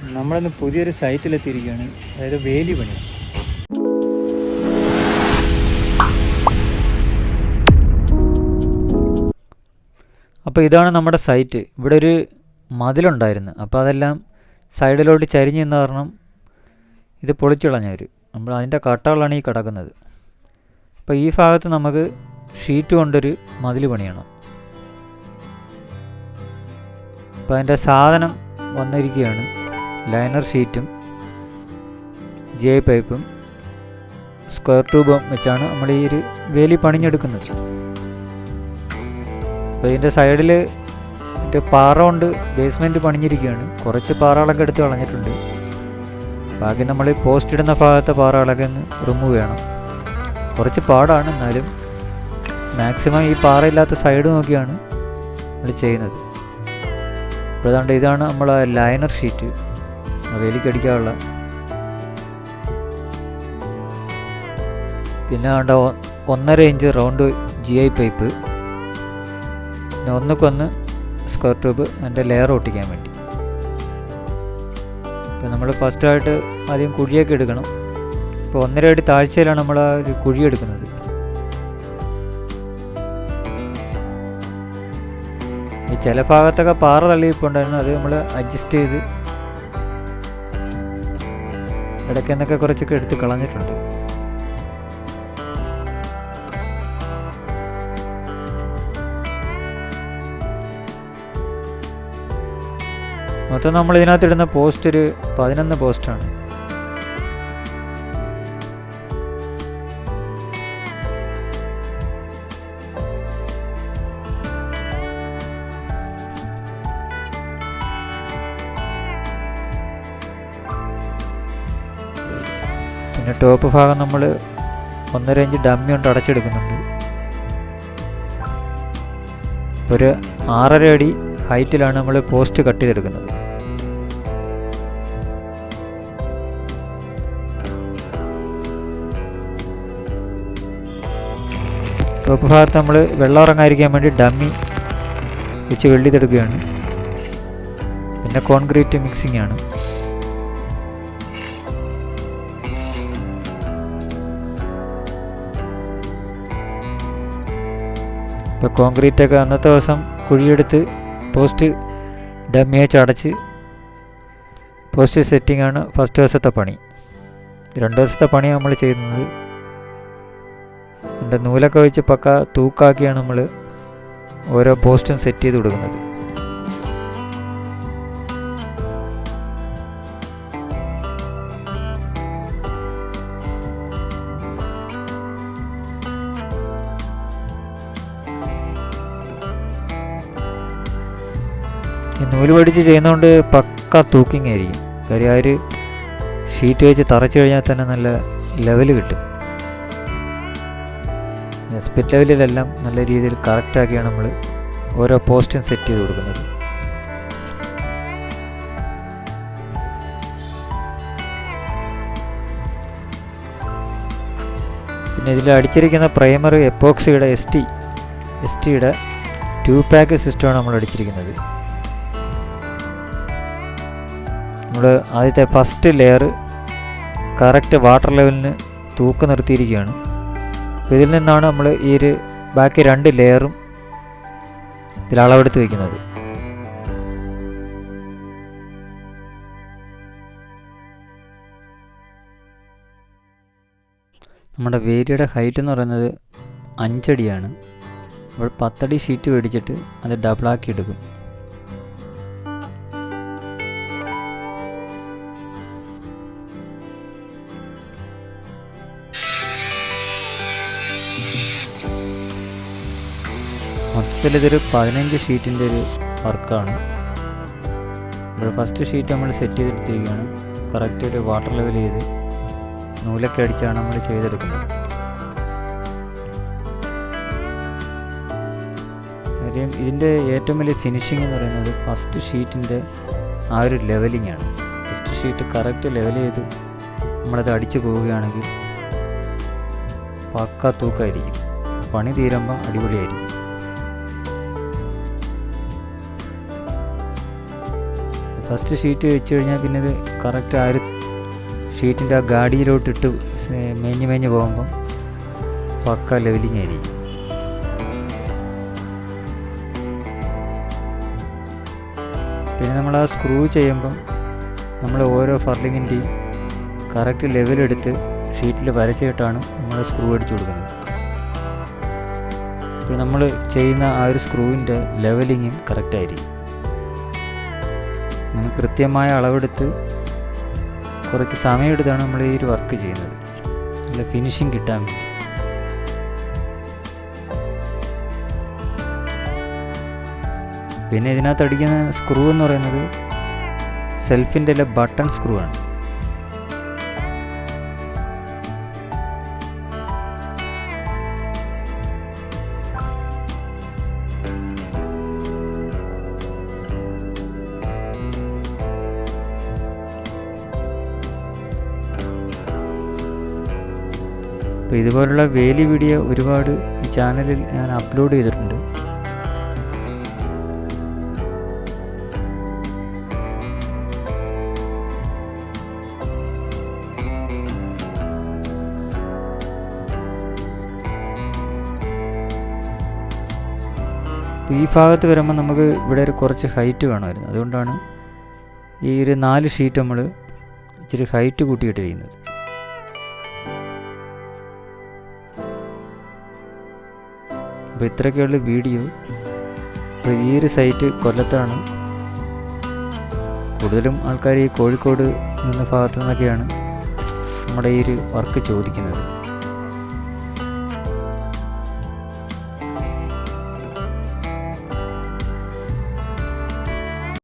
നമ്മളിന്ന് പുതിയൊരു സൈറ്റിലെത്തിയിരിക്കുകയാണ്. അതായത് വേലി പണി. അപ്പോൾ ഇതാണ് നമ്മുടെ സൈറ്റ്. ഇവിടെ ഒരു മതിലുണ്ടായിരുന്നു. അപ്പോൾ അതെല്ലാം സൈഡിലോട്ട് ചരിഞ്ഞു എന്ന് കാരണം ഇത് പൊളിച്ചു കളഞ്ഞവർ നമ്മൾ അതിന്റെ കട്ടകളാണ് ഈ കിടക്കുന്നത്. അപ്പോൾ ഈ ഭാഗത്ത് നമുക്ക് ഷീറ്റ് കൊണ്ടൊരു മതിൽ പണിയണം. അപ്പോൾ അതിന്റെ സാധനം വന്നിരിക്കുകയാണ്. ലൈനർ ഷീറ്റും ജെ പൈപ്പും സ്ക്വയർ ട്യൂബും വെച്ചാണ് നമ്മൾ ഈ ഒരു വേലി പണിഞ്ഞെടുക്കുന്നത്. അപ്പോൾ ഇതിന്റെ സൈഡിൽ മറ്റേ പാറ കൊണ്ട് ബേസ്മെന്റ് പണിഞ്ഞിരിക്കുകയാണ്. കുറച്ച് പാറകളൊക്കെ എടുത്ത് കളഞ്ഞിട്ടുണ്ട്. ബാക്കി നമ്മൾ പോസ്റ്റ് ഇടുന്ന ഭാഗത്തെ പാറകളൊക്കെ ഒന്ന് റിമൂവ് ചെയ്യണം. കുറച്ച് പാടാണ് എന്നാലും മാക്സിമം ഈ പാറയില്ലാത്ത സൈഡ് നോക്കിയാണ് നമ്മൾ ചെയ്യുന്നത്. അപ്പോൾ ഇതാണ് നമ്മളെ ലൈനർ ഷീറ്റ് വേലിക്കടിക്കാനുള്ള പിന്നെ വേണ്ട ഒന്നര inch round G I pipe പിന്നെ ഒന്നുക്കൊന്ന് സ്ക്വയർ ട്യൂബ് അതിന്റെ ലെയർ ഒട്ടിക്കാൻ വേണ്ടി. ഇപ്പോൾ നമ്മൾ ഫസ്റ്റായിട്ട് ആദ്യം കുഴിയൊക്കെ എടുക്കണം. ഇപ്പോൾ ഒന്നര അടി താഴ്ചയിലാണ് നമ്മൾ ആ ഒരു കുഴി എടുക്കുന്നത്. ഈ ചില ഭാഗത്തൊക്കെ പാറ തള്ളിയിപ്പോണ്ടായിരുന്നു അത് നമ്മൾ അഡ്ജസ്റ്റ് ചെയ്ത് ഇടയ്ക്ക് നിന്നൊക്കെ കുറച്ചൊക്കെ എടുത്ത് കളഞ്ഞിട്ടുണ്ട്. മൊത്തം നമ്മൾ ഇതിനകത്ത് ഇടുന്ന പോസ്റ്റ് ഒരു പതിനൊന്ന് പോസ്റ്റാണ്. പിന്നെ ടോപ്പ് ഭാഗം നമ്മൾ ഒന്നര ഇഞ്ച് ഡമ്മി കൊണ്ട് അടച്ചെടുക്കുന്നുണ്ട്. ഒരു ആറര അടി ഹൈറ്റിലാണ് നമ്മൾ പോസ്റ്റ് കട്ട് ചെയ്തെടുക്കുന്നത്. ടോപ്പ് ഭാഗത്ത് നമ്മൾ വെള്ളം ഇറങ്ങാതിരിക്കാൻ വേണ്ടി ഡമ്മി വെച്ച് വെള്ളിതെടുക്കുകയാണ് പിന്നെ കോൺക്രീറ്റ് മിക്സിംഗ് ആണ്. ഇപ്പോൾ കോൺക്രീറ്റൊക്കെ അന്നത്തെ ദിവസം കുഴിയെടുത്ത് പോസ്റ്റ് ഡമ്മിയേച്ച് അടച്ച് പോസ്റ്റ് സെറ്റിംഗ് ആണ് ഫസ്റ്റ് ദിവസത്തെ പണി. രണ്ട് ദിവസത്തെ പണി നമ്മൾ ചെയ്യുന്നത്. എന്റെ നൂലൊക്കെ വെച്ച് പക്ക തൂക്കാക്കിയാണ് നമ്മൾ ഓരോ പോസ്റ്റും സെറ്റ് ചെയ്ത് കൊടുക്കുന്നത്. ഈ നൂൽ പഠിച്ച് ചെയ്യുന്നതുകൊണ്ട് പക്ക തൂക്കിങ് ആയിരിക്കും കാര്യം ആ ഒരു ഷീറ്റ് വെച്ച് തറച്ചു കഴിഞ്ഞാൽ തന്നെ നല്ല ലെവൽ കിട്ടും. സ്പിറ്റ് ലെവലിലെല്ലാം നല്ല രീതിയിൽ കറക്റ്റാക്കിയാണ് നമ്മൾ ഓരോ പോസ്റ്റും സെറ്റ് ചെയ്ത് കൊടുക്കുന്നത്. പിന്നെ ഇതിൽ അടിച്ചിരിക്കുന്ന പ്രൈമർ എപ്പോക്സിയുടെ എസ് ടി എസ് ടിയുടെ ടു പാക്ക് സിസ്റ്റമാണ് നമ്മൾ അടിച്ചിരിക്കുന്നത്. നമ്മൾ ആദ്യത്തെ ഫസ്റ്റ് ലെയർ കറക്റ്റ് വാട്ടർ ലെവലിന് തൂക്ക് നിർത്തിയിരിക്കുകയാണ്. ഇതിൽ നിന്നാണ് നമ്മൾ ഈ ഒരു ബാക്കി രണ്ട് ലെയറും ഇതിൽ അളവെടുത്ത് വയ്ക്കുന്നത് നമ്മുടെ വേലിയുടെ ഹൈറ്റ് എന്ന് പറയുന്നത് അഞ്ചടിയാണ്. അപ്പോൾ പത്തടി ഷീറ്റ് മേടിച്ചിട്ട് അത് ഡബിളാക്കി എടുക്കും. മൊത്തത്തിൽ ഇതൊരു പതിനഞ്ച് ഷീറ്റിന്റെ ഒരു വർക്കാണ്. നമ്മൾ ഫസ്റ്റ് ഷീറ്റ് നമ്മൾ സെറ്റ് ചെയ്തെടുത്തിരിക്കുകയാണ്. കറക്റ്റ് ഒരു വാട്ടർ ലെവൽ ചെയ്ത് നൂലൊക്കെ അടിച്ചാണ് നമ്മൾ ചെയ്തെടുക്കുന്നത്. കാര്യം ഇതിന്റെ ഏറ്റവും വലിയ ഫിനിഷിംഗ് എന്ന് പറയുന്നത് ഫസ്റ്റ് ഷീറ്റിന്റെ ആ ഒരു ലെവലിംഗ് ആണ്. ഫസ്റ്റ് ഷീറ്റ് കറക്റ്റ് ലെവൽ ചെയ്ത് നമ്മളത് അടിച്ചു പോവുകയാണെങ്കിൽ പക്ക തൂക്കായിരിക്കും. പണി തീരുമ്പോൾ അടിപൊളിയായിരിക്കും. ഫസ്റ്റ് ഷീറ്റ് വെച്ച് കഴിഞ്ഞാൽ പിന്നെ അത് കറക്റ്റ് ആ ഒരു ഷീറ്റിന്റെ ആ ഗാഡിയിലോട്ട് ഇട്ട് സ് മേഞ്ഞ് മേഞ്ഞ് പോകുമ്പം പക്ക ലെവലിംഗ് ആയിരിക്കും. പിന്നെ നമ്മൾ ആ സ്ക്രൂ ചെയ്യുമ്പം നമ്മൾ ഓരോ ഫർലിങ്ങിന്റെയും കറക്റ്റ് ലെവലെടുത്ത് ഷീറ്റിൽ വരച്ചിട്ടാണ് നമ്മൾ സ്ക്രൂ അടിച്ചു കൊടുക്കുന്നത്. അപ്പോൾ നമ്മൾ ചെയ്യുന്ന ആ ഒരു സ്ക്രൂവിന്റെ ലെവലിങ്ങും കറക്റ്റായിരിക്കും അങ്ങനെ കൃത്യമായ അളവെടുത്ത് കുറച്ച് സമയമെടുത്താണ് നമ്മൾ ഈ ഒരു വർക്ക് ചെയ്യുന്നത്. നല്ല ഫിനിഷിങ് കിട്ടാൻ വേണ്ടി. പിന്നെ ഇതിനകത്ത് അടിക്കുന്ന സ്ക്രൂ എന്ന് പറയുന്നത് സെൽഫിന്റെ ബട്ടൺ സ്ക്രൂ ആണ്. അപ്പോൾ ഇതുപോലുള്ള വേലി വീഡിയോ ഒരുപാട് ഈ ചാനലിൽ ഞാൻ അപ്ലോഡ് ചെയ്തിട്ടുണ്ട്. ഈ ഭാഗത്ത് വരുമ്പോൾ നമുക്ക് ഇവിടെ ഒരു കുറച്ച് ഹൈറ്റ് വേണമായിരുന്നു. അതുകൊണ്ടാണ് ഈ ഒരു നാല് ഷീറ്റ് നമ്മൾ ഇച്ചിരി ഹൈറ്റ് കൂട്ടിയിട്ടിരിക്കുന്നത് അപ്പോൾ ഇത്രയൊക്കെയുള്ള വീഡിയോ അപ്പോൾ ഈ ഒരു സൈറ്റ് കൊല്ലത്താണ്. കൂടുതലും ആൾക്കാർ ഈ കോഴിക്കോട് നിന്ന ഭാഗത്തു നിന്നൊക്കെയാണ് നമ്മുടെ ഈ ഒരു വർക്ക് ചോദിക്കുന്നത്.